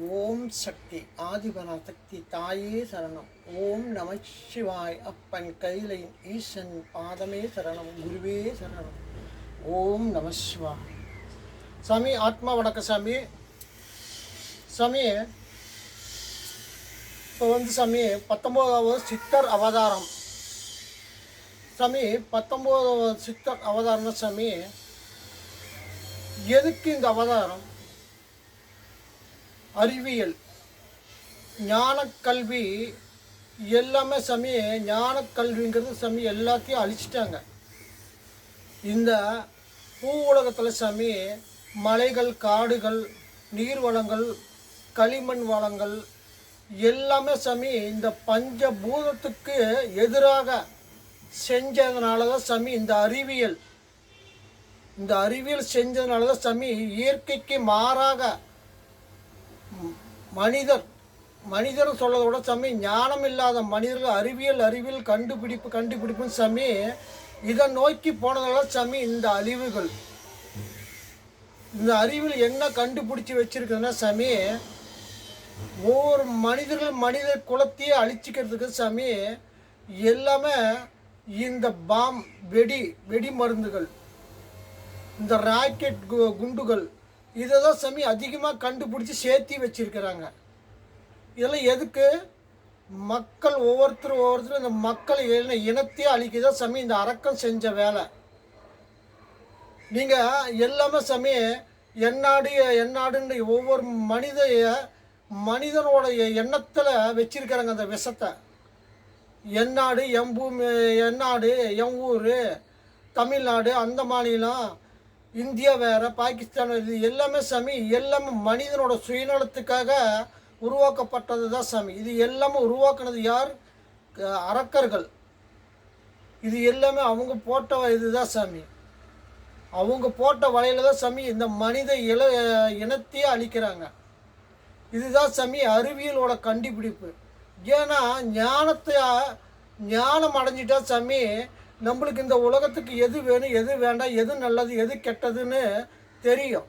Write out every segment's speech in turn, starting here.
ஓம் சக்தி ஆதிபரா சக்தி தாயே சரணம். ஓம் நம சிவாய் அப்பன் கைலையின் ஈசன் பாதமே சரணம். குருவே சரணம். ஓம் நம சிவாய். சாமி ஆத்மா வணக்கம் சாமி. சாமி இப்போ வந்து சாமி பத்தொம்போதாவது சித்தர் அவதாரம். சாமி பத்தொம்போதாவது சித்தர் அவதாரம்னா சாமி எதுக்கு இந்த அவதாரம்? அறிவியல் ஞானக்கல்வி எல்லாமே சாமி ஞானக்கல்விங்கிறது சாமி எல்லாத்தையும் அழிச்சிட்டாங்க. இந்த பூ உலகத்தில் சாமி மலைகள் காடுகள் நீர் வளங்கள் களிமண் வளங்கள் எல்லாமே சாமி இந்த பஞ்சபூதத்துக்கு எதிராக செஞ்சதுனால தான் சாமி இந்த அறிவியல். இந்த அறிவியல் செஞ்சதுனால தான் சாமி இயற்கைக்கு மாறாக மனிதர் மனிதர் சொல்றதை விட சாமி ஞானம் இல்லாத மனிதர்கள் அறிவியல் அறிவியல் கண்டுபிடிப்பு கண்டுபிடிப்புன்னு சாமி இதை நோக்கி போனதெல்லாம் சாமி இந்த அழிவுகள். இந்த அறிவில் என்ன கண்டுபிடிச்சி வச்சிருக்குதுன்னா சாமி ஒவ்வொரு மனிதர்கள் மனித குலத்தையே அழிச்சிக்கிறதுக்கு சாமி எல்லாமே இந்த பாம் வெடி வெடி மருந்துகள் இந்த ராக்கெட் கு- குண்டுகள் இதை தான் சாமி அதிகமாக கண்டுபிடிச்சி சேர்த்தி வச்சிருக்கிறாங்க. இதெல்லாம் எதுக்கு? மக்கள் ஒவ்வொருத்தரும் ஒவ்வொருத்தரும் இந்த மக்கள் இன இனத்தையே அழிக்கதான் சாமி இந்த அரக்கம் செஞ்ச வேலை. நீங்கள் எல்லாமே சாமி என்னாடு என்னாடுன்னு ஒவ்வொரு மனித மனிதனோடைய எண்ணத்தில் வச்சிருக்கிறாங்க அந்த விஷத்தை. என்னாடு எம்பூமி என்னாடு எம் ஊர் தமிழ்நாடு அந்த மாநிலம் இந்தியா வேறு பாகிஸ்தான் இது எல்லாமே சாமி எல்லாமே மனிதனோட சுயநலத்துக்காக உருவாக்கப்பட்டது தான் சாமி. இது எல்லாமே உருவாக்குனது யார்? அரக்கர்கள். இது எல்லாமே அவங்க போட்ட இதுதான் சாமி. அவங்க போட்ட வலையில் தான் சாமி இந்த மனித இல இனத்தையே அழிக்கிறாங்க. இதுதான் சாமி அறிவியலோட கண்டுபிடிப்பு. ஏன்னா ஞானத்தை ஞானம் அடைஞ்சிட்டா சாமி நம்மளுக்கு இந்த உலகத்துக்கு எது வேணும் எது வேண்டாம் எது நல்லது எது கெட்டதுன்னு தெரியும்.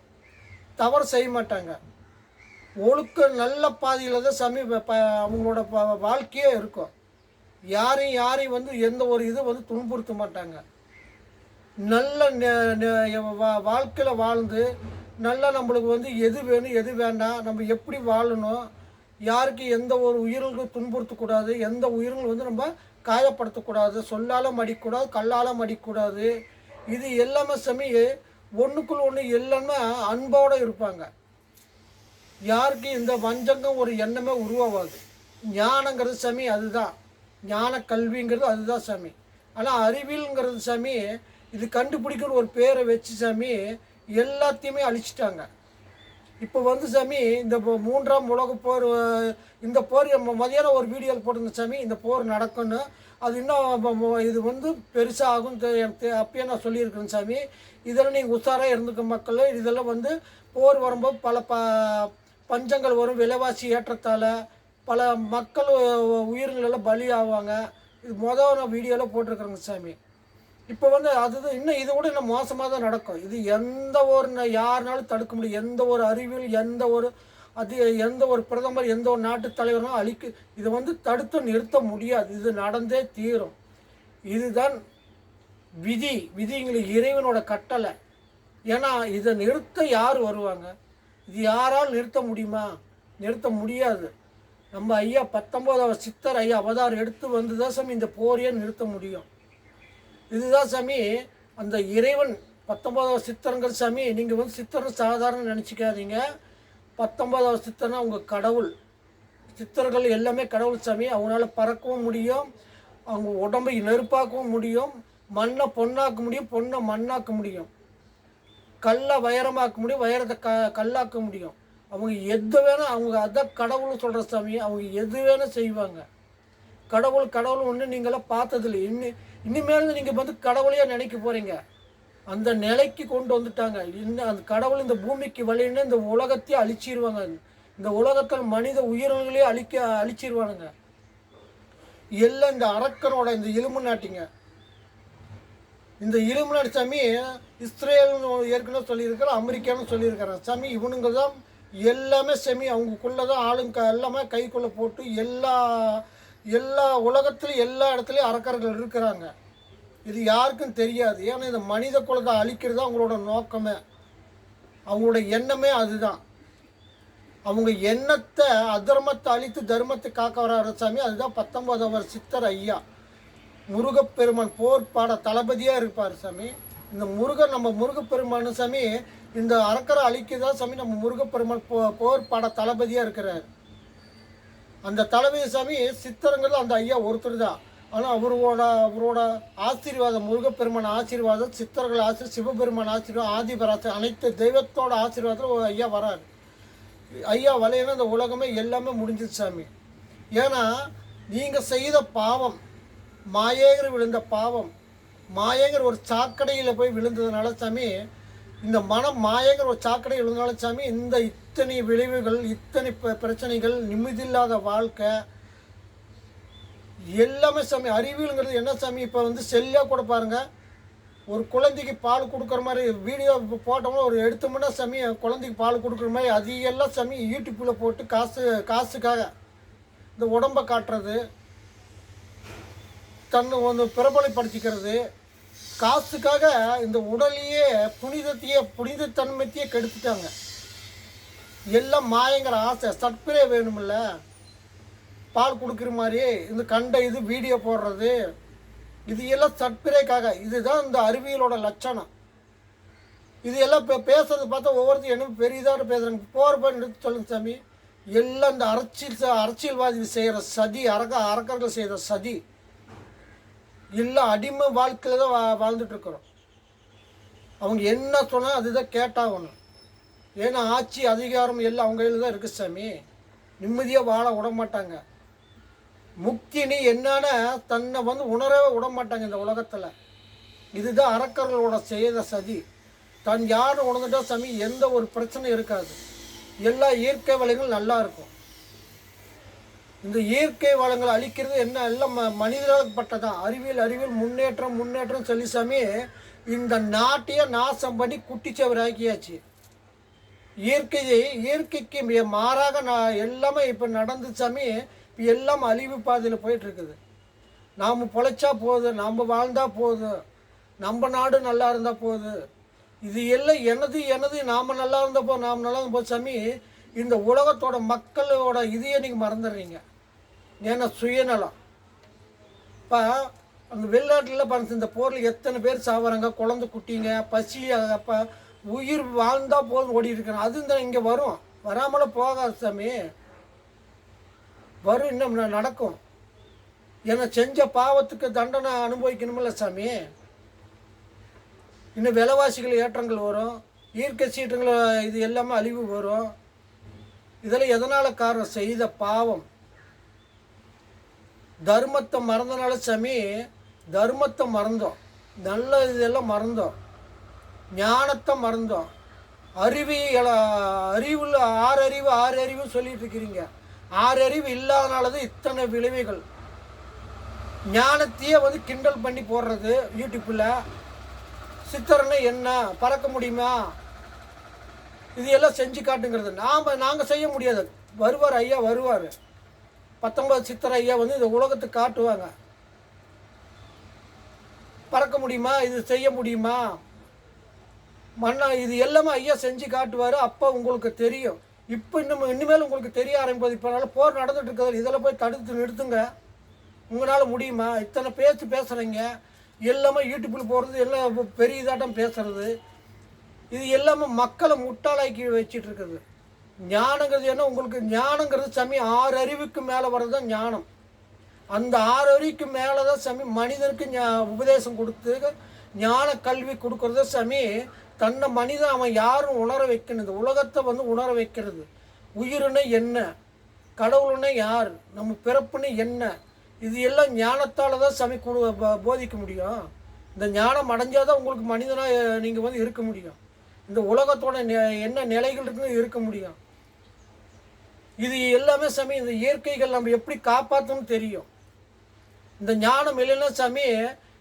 தவறு செய்ய மாட்டாங்க. ஒழுக்க நல்ல பாதையில் தான் சாமி அவங்களோட ப- வாழ்க்கையே இருக்கும். யாரையும் யாரையும் வந்து எந்த ஒரு இது வந்து துன்புறுத்த மாட்டாங்க. நல்ல நெ- நெ- வா- வாழ்க்கையில் வாழ்ந்து நல்லா நம்மளுக்கு வந்து எது வேணும் எது வேண்டாம் நம்ம எப்படி வாழணும் யாருக்கு எந்த ஒரு உயிர்களுக்கும் துன்புறுத்தக்கூடாது எந்த உயிர்களும் வந்து நம்ம காயப்படுத்தக்கூடாது சொல்லாலும் அடிக்கக்கூடாது கல்லாலும் அடிக்கக்கூடாது இது எல்லாமே சாமி ஒன்றுக்குள்ள ஒன்று எல்லாமே அன்போடு இருப்பாங்க. யாருக்கு இந்த வஞ்சங்கம் ஒரு எண்ணமே உருவாகாது. ஞானங்கிறது சாமி அதுதான். ஞான கல்விங்கிறது அதுதான் சாமி. ஆனால் அறிவியல்ங்கிறது சாமி இது கண்டுபிடிக்கிற ஒரு பேரை வச்சு சாமி எல்லாத்தையுமே அழிச்சிட்டாங்க. இப்போ வந்து சாமி இந்த மூன்றாம் உலக போர் இந்த போர் மதியானம் ஒரு வீடியோவில் போட்டிருந்த சாமி இந்த போர் நடக்கும்னு. அது இன்னும் இது வந்து பெருசாகும் தெ- எனக்கு அப்பயே நான் சொல்லியிருக்கிறேன் சாமி. இதெல்லாம் நீங்கள் உஷாராக இருந்துக்க மக்கள் இதெல்லாம் வந்து போர் வரும்போது பல ப பஞ்சங்கள் வரும் விலைவாசி ஏற்றத்தால். பல மக்கள் உயிர்களெல்லாம் பலி ஆவாங்க இது மொதல் நான் வீடியோவில் போட்டிருக்கிறேங்க சாமி. இப்போ வந்து அது இன்னும் இது கூட இன்னும் மோசமாக தான் நடக்கும். இது எந்த ஒரு ந- யாருனாலும் தடுக்க முடியும். எந்த ஒரு அறிவியல் எந்த ஒரு அது எந்த ஒரு பிரதமர் எந்த ஒரு நாட்டு தலைவரும் அழிக்க இதை வந்து தடுத்து நிறுத்த முடியாது. இது நடந்தே தீரும். இதுதான் விதி. விதிங்களுக்கு இறைவனோட கட்டளை. ஏன்னா இதை நிறுத்த யார் வருவாங்க? இது யாரால் நிறுத்த முடியுமா? நிறுத்த முடியாது. நம்ம ஐயா பத்தொம்போதாவது சித்தர் ஐயா அவதாரம் எடுத்து வந்து தான் இந்த போரையே நிறுத்த முடியும். இதுதான் சாமி அந்த இறைவன் பத்தொன்பதாவது சித்திரங்கள் சாமி நீங்கள் வந்து சித்தர்னு சாதாரண நினச்சிக்காதீங்க. பத்தொன்பதாவது சித்தர்னா உங்கள் கடவுள். சித்தர்கள் எல்லாமே கடவுள் சாமி அவங்களால பறக்கவும் முடியும் அவங்க உடம்பை நெருப்பாக்கவும் முடியும் மண்ணை பொண்ணாக்க முடியும் பொண்ணை மண்ணாக்க முடியும். கல்லை வைரமாக்க முடியும் வைரத்தை க கல்லாக்க முடியும். அவங்க எது வேணும் அவங்க அதை கடவுள்னு சொல்கிற சாமி அவங்க எது வேணும் செய்வாங்க. கடவுள் கடவுள் ஒன்று நீங்களாம் பார்த்ததில்ல. இன்னி இனிமேல் நீங்கள் வந்து கடவுளையாக நினைக்க போகிறீங்க அந்த நிலைக்கு கொண்டு வந்துட்டாங்க. இன்னும் அந்த கடவுள் இந்த பூமிக்கு வழின்னு இந்த உலகத்தையே அழிச்சிருவாங்க. இந்த உலகத்தில் மனித உயிரினங்களையும் அழிக்க அழிச்சிருவானுங்க. எல்லாம் இந்த அரக்கனோட இந்த எலும்பு நாட்டிங்க. இந்த இலுமினாடி சாமி இஸ்ரேல்னு ஏற்கனவே சொல்லியிருக்கிறோம் அமெரிக்கான்னு சொல்லியிருக்கிறான் சாமி இவனுங்க தான் எல்லாமே செமி. அவங்களுக்குள்ளே தான் ஆளுங்க எல்லாமே கைக்குள்ளே போட்டு எல்லா எல்லா உலகத்துலையும் எல்லா இடத்துலையும் அறக்கர்கள் இருக்கிறாங்க. இது யாருக்கும் தெரியாது. ஏன்னா இந்த மனித குலத்தை அழிக்கிறது தான் அவங்களோட நோக்கமே. அவங்களோட எண்ணமே அதுதான். அவங்க எண்ணத்தை அதர்மத்தை அழித்து தர்மத்தை காக்க வர சாமி அதுதான் பத்தொன்பதாவது சித்தர் ஐயா. முருகப்பெருமான் போர் பாட தளபதியாக இருப்பார் சாமி. இந்த முருகன் நம்ம முருகப்பெருமான் சாமி இந்த அரக்கரை அழிக்கதான் சாமி நம்ம முருகப்பெருமான் போ போர் பாட தளபதியாக இருக்கிறார். அந்த தலைமை சாமி சித்தரங்கள் அந்த ஐயா ஒருத்தர் தான். ஆனால் அவரோட அவரோட ஆசீர்வாதம் முருகப்பெருமான் ஆசீர்வாதம் சித்தர்கள் ஆசீர் சிவபெருமான் ஆசீர்வாதம் ஆதிபராசி அனைத்து தெய்வத்தோட ஆசீர்வாதத்தில் ஒரு ஐயா வராரு. ஐயா வலையினா இந்த உலகமே எல்லாமே முடிஞ்சிச்சு சாமி. ஏன்னா நீங்கள் செய்த பாவம் மாயேகர் விழுந்த பாவம் மாயேகர் ஒரு சாக்கடையில் போய் விழுந்ததுனால சாமி இந்த மனம் மாயேகர் ஒரு சாக்கடை விழுந்தனால சாமி இந்த இத்தனை விளைவுகள் இத்தனை ப- பிரச்சனைகள் நிம்மதியில்லாத வாழ்க்கை. எல்லாமே சாமி அறிவியலுங்கிறது என்ன சாமி இப்போ வந்து செல்லாக கூட பாருங்கள் ஒரு குழந்தைக்கு பால் கொடுக்குற மாதிரி வீடியோ போட்டோம்னா ஒரு எடுத்தோம்னா சாமி குழந்தைக்கு பால் கொடுக்குற மாதிரி அது எல்லாம் சாமி யூடியூப்பில் போட்டு காசு காசுக்காக இந்த உடம்பை காட்டுறது. தன்னை வந்து பிரபலப்படுத்திக்கிறது. காசுக்காக இந்த உடலையே புனிதத்தையே புனிதத்தன்மைத்தையே கெடுத்துட்டாங்க. எல்லாம் மாயங்கிற ஆசை. சட்பிரே வேணுமில்ல பால் கொடுக்குற மாதிரி இந்த கண்ட இது வீடியோ போடுறது. இது எல்லாம் சட்பிரேக்காக இதுதான் இந்த அறிவியலோட லட்சணம். இது எல்லாம் இப்போ பேசுறது பார்த்தா ஒவ்வொருத்தரும் என்ன பெரியதாக பேசுகிறாங்க போகிறப்ப நிறுத்தி சொல்லுங்க சாமி. எல்லாம் இந்த அரசியல் அரசியல்வாதிகள் அரசியல்வாதி செய்கிற சதி அரக அரக்கர்கள் செய்கிற சதி. எல்லாம் அடிமை வாழ்க்கையில் தான் வா வாழ்ந்துட்டு இருக்கிறோம். அவங்க என்ன சொன்னால் அதுதான் கேட்டாகணும். ஏன்னா ஆட்சி அதிகாரம் எல்லாம் அவங்க கையில் தான் இருக்குது சாமி. நிம்மதியாக வாழ விட மாட்டாங்க. முக்தினி என்னன்னு தன்னை வந்து உணரவே விட மாட்டாங்க இந்த உலகத்தில். இதுதான் அரக்கர்களோட செய்த சதி. தான் யார் உணர்ந்துட்டா சாமி எந்த ஒரு பிரச்சனையும் இருக்காது. எல்லா இயற்கை வளங்கள் நல்லா இருக்கும். இந்த இயற்கை வளங்களை அழிக்கிறது என்ன? எல்லாம் ம அறிவியல் அறிவியல் முன்னேற்றம் முன்னேற்றம் சொல்லி சாமி இந்த நாட்டையே நாசம் பண்ணி குட்டிச்சவர் ஆக்கியாச்சு இயற்கையை இயற்கைக்கு மிக மாறாக நான் எல்லாமே இப்போ நடந்து சாமி இப்போ எல்லாம் அழிவு பாதையில் போயிட்டுருக்குது. நாம் பொழைச்சா போதும் நாம் வாழ்ந்தால் போதும் நம்ம நாடு நல்லா இருந்தால் போதும் இது எல்லாம் எனது எனது நாம் நல்லா இருந்தப்போ நாம் நல்லா இருந்தப்போ சாமி இந்த உலகத்தோட மக்களோட இதையே நீங்கள் மறந்துடுறீங்க. ஏன்னா சுயநலம். இப்போ அந்த வெளிநாட்டில் பாருங்க இந்த போரில் எத்தனை பேர் சாவறாங்க குழந்தை குட்டிங்க பசி அப்போ உயிர் வாழ்ந்தால் போதும் ஓடி இருக்கிறேன் அது இந்த இங்கே வரும். வராமல் போகாது சாமி. வரும் இன்னும் நடக்கும். ஏன்னா செஞ்ச பாவத்துக்கு தண்டனை அனுபவிக்கணுமில்ல சாமி. இன்னும் விலைவாசிகள் ஏற்றங்கள் வரும். இயற்கை சீற்றங்கள் இது எல்லாமே அழிவு வரும். இதெல்லாம் எதனால் காரணம்? செய்த பாவம். தர்மத்தை மறந்தனால சாமி தர்மத்தை மறந்தோம். நல்ல இதெல்லாம் மறந்தோம். ஞானத்தை மறந்தோம். அறிவியல் அறிவில் ஆறு அறிவு ஆறு அறிவு சொல்லிட்டு இருக்கிறீங்க. ஆறு அறிவு இல்லாதனால தான் இத்தனை விளைவுகள். ஞானத்தையே வந்து கிண்டல் பண்ணி போடுறது யூடியூப்பில் சித்தரனை என்ன? பறக்க முடியுமா? இது எல்லாம் செஞ்சு காட்டுங்கிறது. நாம் நாங்கள் செய்ய முடியாது. வருவார் ஐயா வருவார். பத்தொன்பது சித்தர் ஐயா வந்து இந்த உலகத்துக்கு காட்டுவாங்க. பறக்க முடியுமா? இது செய்ய முடியுமா? மண்ணா இது எல்லாமே ஐயா செஞ்சு காட்டுவார். அப்போ உங்களுக்கு தெரியும். இப்போ இன்னும் இனிமேல் உங்களுக்கு தெரிய ஆரம்பிப்பது இப்போ போர் நடந்துட்டு இருக்கிறது இதெல்லாம் போய் தடுத்து நிறுத்துங்க. உங்களால் முடியுமா? இத்தனை பேச்சு பேசுகிறீங்க எல்லாமே யூடியூப்பில் போகிறது எல்லாம் பெரிய இதாட்டம் பேசுகிறது இது எல்லாமே மக்களை முட்டாளாக்கி வச்சுட்டு இருக்குது. ஞானங்கிறது என்ன? உங்களுக்கு ஞானங்கிறது சாமி ஆறு அறிவுக்கு மேலே வர்றது தான் ஞானம். அந்த ஆறு அறிவுக்கு மேலே தான் சாமி மனிதனுக்கு உபதேசம் கொடுத்து ஞான கல்வி கொடுக்கறது சாமி தன்னை மனிதன் அவன் யாரும் உணர வைக்கணும் இந்த உலகத்தை வந்து உணர வைக்கிறது. உயிருன்னு என்ன? கடவுள்னா யார்? நம்ம பிறப்புன்னு என்ன? இது எல்லாம் ஞானத்தால் தான் சாமி போதிக்க முடியும். இந்த ஞானம் அடைஞ்சால் தான் உங்களுக்கு மனிதனாக நீங்கள் வந்து இருக்க முடியும். இந்த உலகத்தோட நெ- என்ன நிலைகள் இருக்குன்னு இருக்க முடியும். இது எல்லாமே சாமி இந்த இயற்கைகள் நம்ம எப்படி காப்பாற்றணும்னு தெரியும். இந்த ஞானம் இல்லைன்னா சாமி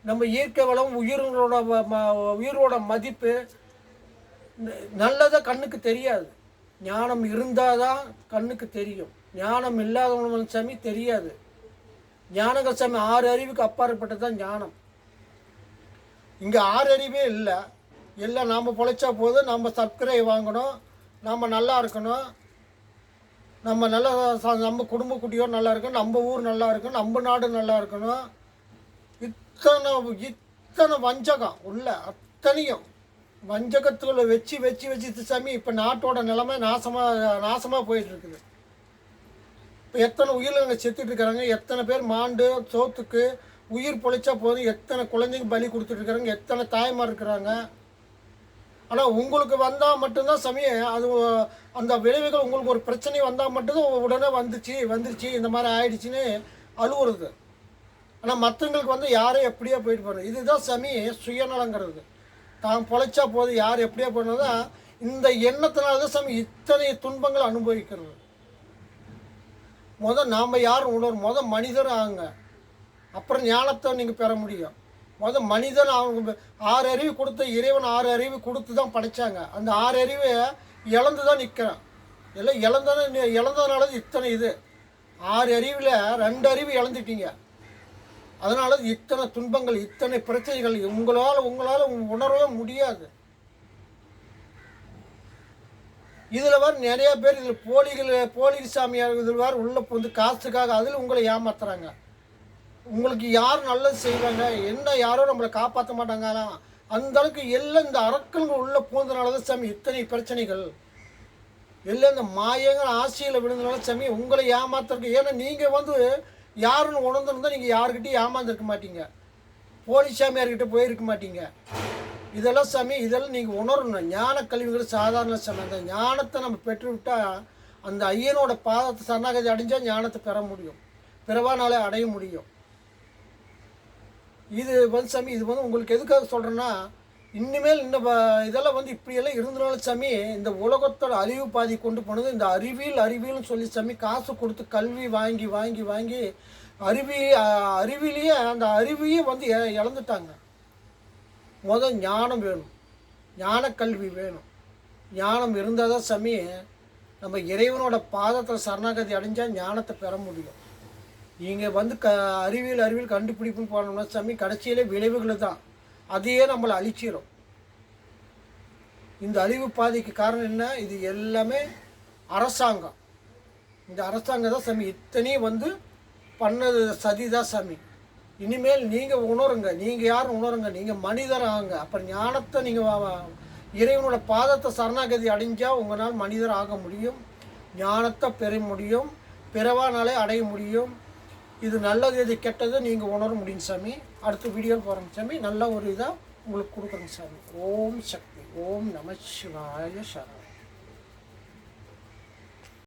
நம்ம இயற்கை வளம் உயிரோட உயிரோட மதிப்பு நல்லதை கண்ணுக்கு தெரியாது. ஞானம் இருந்தால் தான் கண்ணுக்கு தெரியும். ஞானம் இல்லாதவன் சாமி தெரியாது. ஞானங்கள் சாமி ஆறு அறிவுக்கு அப்பாற்பட்டது தான் ஞானம். இங்கே ஆறு அறிவே இல்லை. எல்லாம் நாம் பொழைச்சா போதும். நம்ம சர்க்கரை வாங்கணும். நம்ம நல்லா இருக்கணும். நம்ம நல்லா நம்ம குடும்ப குட்டியோர் நல்லா இருக்கணும். நம்ம ஊர் நல்லா இருக்கணும். நம்ம நாடு நல்லா இருக்கணும். இத்தனை இத்தனை வஞ்சகம் உள்ள அத்தனையும் வஞ்சகத்துக்குள்ள வச்சு வச்சு வச்சு சாமி இப்போ நாட்டோட நிலைமை நாசமாக நாசமாக போயிட்டு இருக்குது இப்போ எத்தனை உயிரினங்கள் செத்துட்டு இருக்கிறாங்க எத்தனை பேர் மாண்டு சோத்துக்கு உயிர் பொழைச்சா போதும் எத்தனை குழந்தைங்க பலி கொடுத்துட்ருக்குறாங்க எத்தனை தாயமாக இருக்கிறாங்க. ஆனால் உங்களுக்கு வந்தால் மட்டும்தான் சமயம் அது அந்த விளைவுகள் உங்களுக்கு ஒரு பிரச்சனை வந்தால் மட்டும்தான் உடனே வந்துச்சு வந்துருச்சு இந்த மாதிரி ஆயிடுச்சுன்னு அழுவுறது. ஆனால் மற்றவங்களுக்கு வந்து யாரும் எப்படியோ போயிட்டு போகிறது இதுதான் சமி சுயநலங்கிறது. தான் பொழைச்சா போதும் யார் எப்படியோ பண்ணதான் இந்த எண்ணத்தினால தான் சாமி இத்தனை துன்பங்கள் அனுபவிக்கிறது. முதல் நாம் யார் உணரும் முதல் மனிதர் ஆகுங்க அப்புறம் ஞானத்தை நீங்கள் பெற முடியும். மொதல் மனிதன் அவங்க ஆறு அறிவு கொடுத்த இறைவன் ஆறு அறிவு கொடுத்து தான் படைச்சாங்க. அந்த ஆறு அறிவை இழந்து தான் நிற்கிறேன் எல்லாம் இழந்த இழந்ததுனால தான் இத்தனை இது. ஆறு அறிவில் ரெண்டு அறிவு இழந்துட்டீங்க. அதனால இத்தனை துன்பங்கள் இத்தனை பிரச்சனைகள் உங்களால் உங்களால் உணரவே முடியாது. இதில் வர நிறைய பேர் இதில் போலிகள் போலி சாமியார் இதில் வேறு உள்ள வந்து காசுக்காக அதில் உங்களை ஏமாத்துறாங்க. உங்களுக்கு யார் நல்லது செய்வாங்க? என்ன யாரோ நம்மளை காப்பாற்ற மாட்டாங்களா அந்த அளவுக்கு எல்லாம் இந்த அரக்கன்கள் உள்ளே போனதுனால தான் சாமி இத்தனை பிரச்சனைகள். எல்லாம் இந்த மாயங்கள் ஆசையில் விழுந்தனால சாமி உங்களை ஏமாத்துறதுக்கு. ஏன்னா நீங்கள் வந்து யாருன்னு உணர்ந்துருந்தால் நீங்கள் யாருக்கிட்டையும் ஏமாந்துருக்க மாட்டீங்க. போலீஸ் சாமியார்கிட்ட போயிருக்க மாட்டீங்க. இதெல்லாம் சாமி இதெல்லாம் நீங்கள் உணரணும். ஞான கல்விங்கிறது சாதாரண சாமி அந்த ஞானத்தை நம்ம பெற்றுவிட்டால் அந்த ஐயனோட பாதத்தை சரணாகதி அடைஞ்சால் ஞானத்தை பெற முடியும். பிறவானாலே அடைய முடியும். இது வந்து சாமி இது வந்து உங்களுக்கு எதுக்காக சொல்கிறேன்னா இனிமேல் இந்த இதெல்லாம் வந்து இப்படியெல்லாம் இருந்தனால சாமி இந்த உலகத்தோட அழிவு பாதி கொண்டு போனது இந்த அறிவியல் அறிவியல்னு சொல்லி சாமி காசு கொடுத்து கல்வி வாங்கி வாங்கி வாங்கி அறிவி அறிவிலேயே அந்த அறிவையே வந்து இழந்துட்டாங்க. முதல் ஞானம் வேணும். ஞான கல்வி வேணும். ஞானம் இருந்தால் தான் சாமி நம்ம இறைவனோட பாதத்தில் சரணாகதி அடைஞ்சால் ஞானத்தை பெற முடியும். நீங்கள் வந்து க அறிவியல் அறிவியல் கண்டுபிடிப்புன்னு போனோம்னா சாமி கடைசியிலே விளைவுகள் தான். அதையே நம்மளை அழிச்சிடும் இந்த அழிவு பாதைக்கு காரணம் என்ன? இது எல்லாமே அரசாங்கம். இந்த அரசாங்கம் தான் சாமி. இத்தனையும் வந்து பண்ணது சதி தான் சாமி. இனிமேல் நீங்கள் உணருங்க. நீங்கள் யார் உணருங்க? நீங்கள் மனிதர் ஆகுங்க. அப்புறம் ஞானத்தை நீங்கள் இறைவனோட பாதத்தை சரணாகதி அடைஞ்சால் உங்களால் மனிதர் ஆக முடியும். ஞானத்தை பெற முடியும். பிறவானாலே அடைய முடியும். இது நல்லது இது கெட்டது நீங்கள் உணர முடியும் சாமி. அடுத்த வீடியோவில் போகிறேங்க சாமி. நல்ல ஒரு இதாக உங்களுக்கு கொடுக்குறேங்க சாமி. ஓம் சக்தி ஓம் நம சிவாய சரணம்.